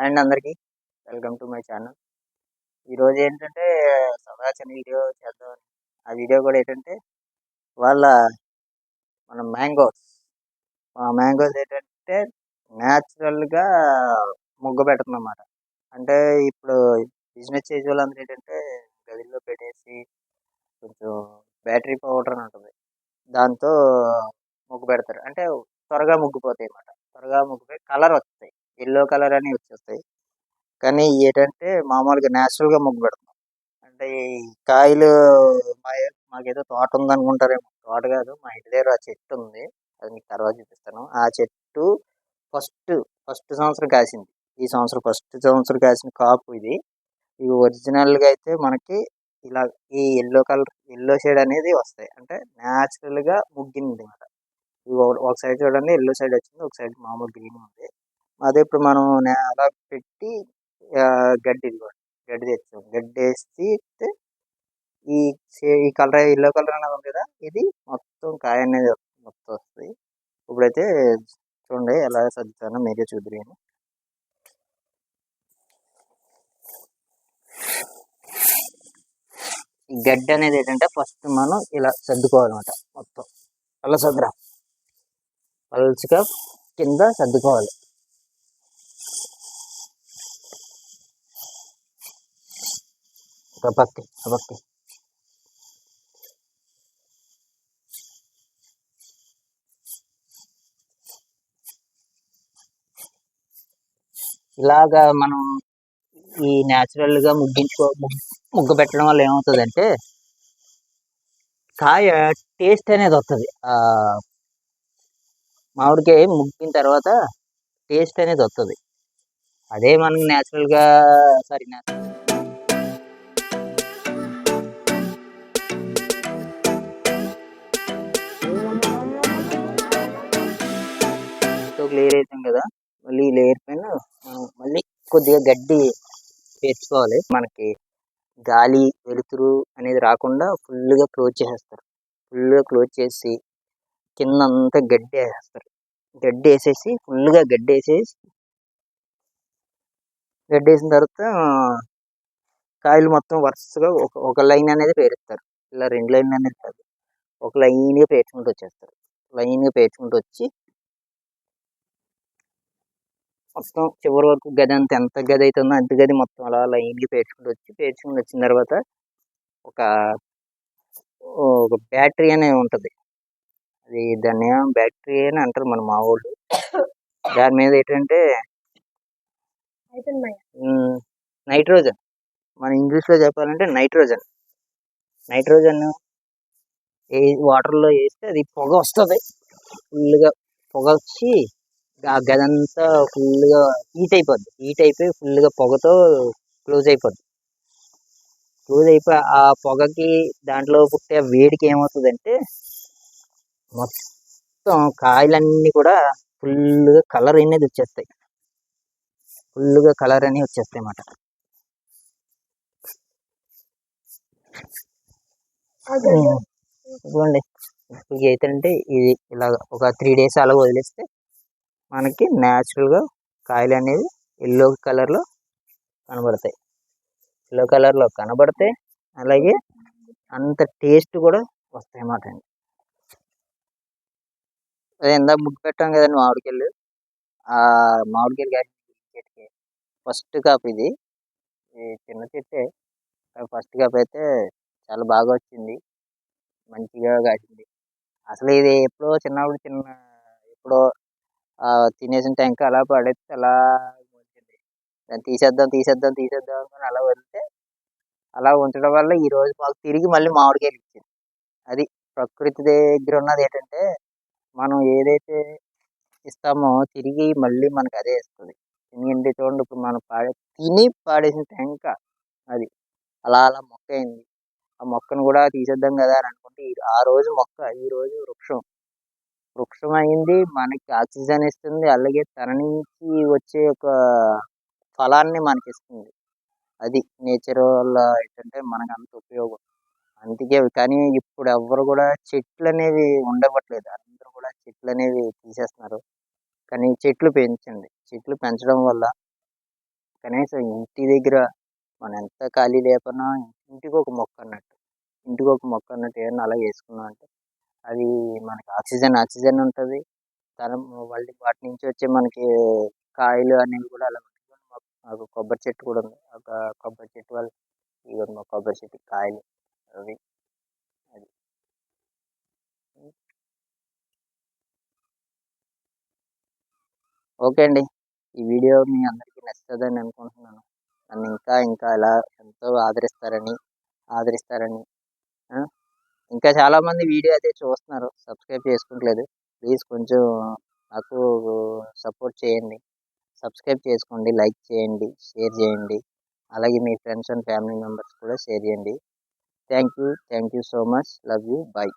And అందరికీ welcome to my channel. ఈరోజు ఏంటంటే సరదా చిన్న వీడియో చేద్దాం. ఆ వీడియో కూడా ఏంటంటే వాళ్ళ మన మ్యాంగోస్. ఆ మ్యాంగోస్ ఏంటంటే న్యాచురల్గా ముగ్గు పెడుతుందన్నమాట. అంటే ఇప్పుడు బిజినెస్ చేసే వాళ్ళందరూ ఏంటంటే గదిలో పెట్టేసి కొంచెం బ్యాటరీ పౌడర్ అని ఉంటుంది. దాంతో ముగ్గు పెడతారు. అంటే త్వరగా ముగ్గిపోతాయి అన్నమాట త్వరగా ముగ్గిపోయి కలర్ వస్తాయి ఎల్లో కలర్ అని వచ్చేస్తాయి. కానీ ఏంటంటే మామూలుగా న్యాచురల్గా ముగ్గు పెడతాం. అంటే ఈ కాయలు మా మాకేదో తోట ఉంది అనుకుంటారేమో తోట కాదు మా ఇంటి దగ్గర ఆ చెట్టు ఉంది. అది మీకు తర్వాత చూపిస్తాను. ఆ చెట్టు ఫస్ట్ ఫస్ట్ సంవత్సరం కాసింది. ఈ సంవత్సరం ఫస్ట్ సంవత్సరం కాసిన కాపు ఇది. ఇవి ఒరిజినల్గా అయితే మనకి ఇలా ఈ ఎల్లో కలర్ ఎల్లో షేడ్ అనేది వస్తాయి. అంటే న్యాచురల్గా ముగ్గింది అనమాట. ఇవి ఒక సైడ్ చూడండి ఎల్లో సైడ్ వచ్చింది. ఒక సైడ్ మామూలు గ్రీన్ ఉంది. అదే ఇప్పుడు మనం నే- అలా పెట్టి గడ్డి ఇదిగోండి గడ్డి తెచ్చాం. గడ్డి వేస్తే ఈ ఈ కలర్ ఎల్లో కలర్ అనేది ఉంది కదా ఇది మొత్తం కాయ అనేది మొత్తం వస్తుంది. ఇప్పుడైతే చూడండి ఎలా సర్దుతానో మీరే చూద్దరు ఈ గడ్డి అనేది ఏంటంటే ఫస్ట్ మనం ఇలా సర్దుకోవాలన్నమాట మొత్తం. అలా సర్దురా పల్చగా కింద సర్దుకోవాలి. ఒక పక్కి ఇలాగా మనం ఈ న్యాచురల్గా ముగ్గించుకో ముగ్గు పెట్టడం వల్ల ఏమవుతుందంటే కాయ టేస్ట్ అనేది వస్తుంది ఆ మామిడికాయ ముగ్గిన తర్వాత టేస్ట్ అనేది వస్తుంది అదే మనకు న్యాచురల్గా సారీ గా సారీ లేయర్ అవుతాం కదా మళ్ళీ ఈ లేయర్ పైన మనం మళ్ళీ కొద్దిగా గడ్డి పేర్చుకోవాలి మనకి గాలి వెలుతురు అనేది రాకుండా ఫుల్గా క్లోజ్ చేసేస్తారు. ఫుల్గా క్లోజ్ చేసి కింద అంతా గడ్డి వేసేస్తారు. గడ్డి వేసేసి ఫుల్గా గడ్డి వేసేసి గడ్డి వేసిన తర్వాత కాయలు మొత్తం వరుసగా ఒక ఒక లైన్ అనేది పేరుస్తారు. ఇలా రెండు లైన్ అనేది కాదు. ఒక లైన్గా పేర్చుకుంటూ వచ్చేస్తారు. లైన్గా పేర్చుకుంటూ వచ్చి మొత్తం చివరి వరకు గది అంత ఎంత గది అవుతుందో అంత గది మొత్తం అలా లైన్గా పేర్చుకుంటూ వచ్చి పేర్చుకుంటూ వచ్చిన తర్వాత ఒక ఒక బ్యాటరీ అనేది ఉంటుంది. అది దాన్ని బ్యాటరీ అని అంటారు మన మా వాళ్ళు దాని మీద ఏంటంటే నైట్రోజన్. మన ఇంగ్లీష్లో చెప్పాలంటే నైట్రోజన్. నైట్రోజన్ ఏ వాటర్లో వేస్తే అది పొగ వస్తుంది. ఫుల్గా పొగ వచ్చి ఆ గదంతా ఫుల్గా హీట్ అయిపోద్ది. హీట్ అయిపోయి ఫుల్గా పొగతో క్లోజ్ అయిపోద్ది. క్లోజ్ అయిపోయి ఆ పొగకి దాంట్లో పుట్టే వేడికి ఏమవుతుందంటే మొత్తం కాయలన్నీ కూడా ఫుల్గా కలర్ అనేది వచ్చేస్తాయి. ఫుల్గా కలర్ అనేవి వచ్చేస్తాయి అన్నమాట. ఇదిగోండి. ఇప్పుడు అంటే ఇది ఇలా ఒక త్రీ డేస్ అలా వదిలేస్తే మనకి న్యాచురల్గా కాయలు అనేవి ఎల్లో కలర్లో కనబడతాయి. ఎల్లో కలర్లో కనబడతాయి అలాగే అంత టేస్ట్ కూడా వస్తాయి అన్నమాట అండి. అదే ఇందాక ముగ్గు పెట్టాం కదండి మామిడికాయలు. ఆ మామిడికాయలు కాసిన చెట్టుకి. ఫస్ట్ కాపు ఇది. ఈ చిన్న చెట్టే. ఫస్ట్ కాపు అయితే చాలా బాగా వచ్చింది. మంచిగా కాసింది. అసలు ఇది ఎప్పుడో చిన్నప్పుడు చిన్న ఎప్పుడో తినేసిన టెంక అలా పడేస్తే అలా వచ్చింది దాన్ని తీసేద్దాం తీసేద్దాం తీసేద్దాం అనుకుని అలా వదిలితే అలా ఉంచడం వల్ల ఈ రోజు మాకు తిరిగి మళ్ళీ మామిడికాయలు ఇచ్చింది. అది ప్రకృతి దగ్గర ఉన్నది ఏంటంటే మనం ఏదైతే ఇస్తామో తిరిగి మళ్ళీ మనకు అదే ఇస్తుంది ఎందుకంటే చూడండి ఇప్పుడు మనం పాడే తిని పాడేసిన టెంక అది అలా అలా మొక్క అయింది. ఆ మొక్కను కూడా తీసేద్దాం కదా అని అనుకుంటే ఆ రోజు మొక్క ఈ రోజు వృక్షం. వృక్షం అయింది మనకి ఆక్సిజన్ ఇస్తుంది. అలాగే తన నుంచి వచ్చే ఒక ఫలాన్ని మనకి ఇస్తుంది అది నేచర్ వల్ల ఏంటంటే మనకు అంత ఉపయోగం. అందుకే కానీ ఇప్పుడు ఎవ్వరు కూడా చెట్లు అనేవి ఉండవట్లేదు అందరూ కూడా చెట్లు అనేవి తీసేస్తున్నారు. కానీ చెట్లు పెంచండి. చెట్లు పెంచడం వల్ల కనీసం ఇంటి దగ్గర మనం ఎంత ఖాళీ లేకున్నా ఇంటికి ఒక మొక్క అన్నట్టు. ఇంటికి ఒక మొక్క అన్నట్టు ఏమన్నా అలా వేసుకున్నాం అంటే అది మనకి ఆక్సిజన్ ఆక్సిజన్ ఉంటుంది. తరం మళ్ళీ వాటి నుంచి వచ్చే మనకి కాయలు అనేవి కూడా అలా మాకు కొబ్బరి చెట్టు కూడా ఉంది. ఒక కొబ్బరి చెట్టు వల్ల ఇవి మా కొబ్బరి చెట్టు కాయలు అవి. అది. ఓకే అండి. ఈ వీడియో మీ అందరికీ నచ్చుతుందని అనుకుంటున్నాను. నన్ను ఇంకా ఇంకా ఇలా ఎంతో ఆదరిస్తారని ఆదరిస్తారని ఇంకా చాలా మంది వీడియో అయితే చూస్తున్నారు. సబ్స్క్రైబ్ చేసుకుంటలేదు ప్లీజ్ కొంచెం నాకు సపోర్ట్ చేయండి. సబ్స్క్రైబ్ చేసుకోండి. లైక్ చేయండి. షేర్ చేయండి. అలాగే మీ ఫ్రెండ్స్ అండ్ ఫ్యామిలీ మెంబర్స్ కూడా షేర్ చేయండి. Thank you. Thank you so much. Love you. Bye